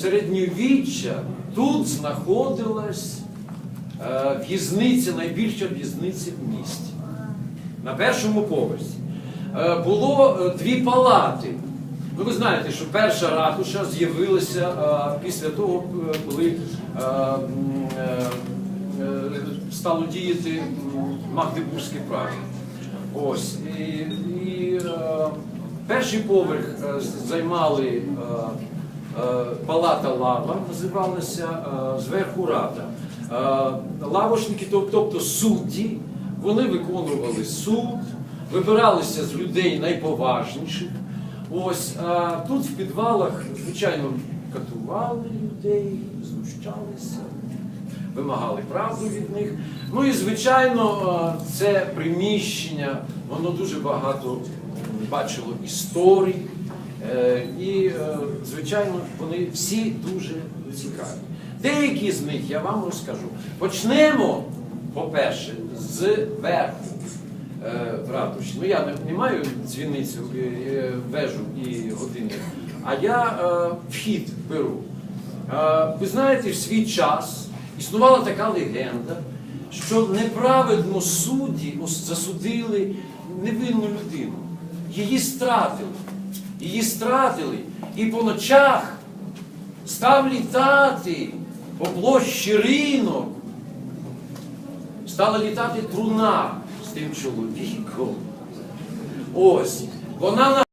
Середньовіччя тут знаходилась е, в'язниця, найбільша в'язниця в місті. На першому поверсі. Е, було е, дві палати. Ну, ви знаєте, що перша ратуша з'явилася е, після того, е, коли е, е, е, стало діяти Магдебурзьке право. Ось. І, і е, перший поверх займали е, палата лава, називалася е, зверху рада. Е, лавошники, тобто судді, вони виконували суд, вибиралися з людей найповажніших. Ось а тут в підвалах, звичайно, катували людей, знущалися вимагали правду від них. Ну і звичайно, е, це приміщення, воно дуже багато бачило історій. Е, І, е, звичайно, вони всі дуже цікаві. Деякі з них я вам розкажу. Почнемо, по-перше, з верху е, ратуші. Ну я не, маю дзвіницю, вежу і годинник, а я вхід беру. Ви знаєте, в свій час існувала така легенда, що неправедно судді засудили невинну людину. Її стратили. Її стратили. І по ночах став літати по площі ринок. Стала літати труна з тим чоловіком. Ось. Вона на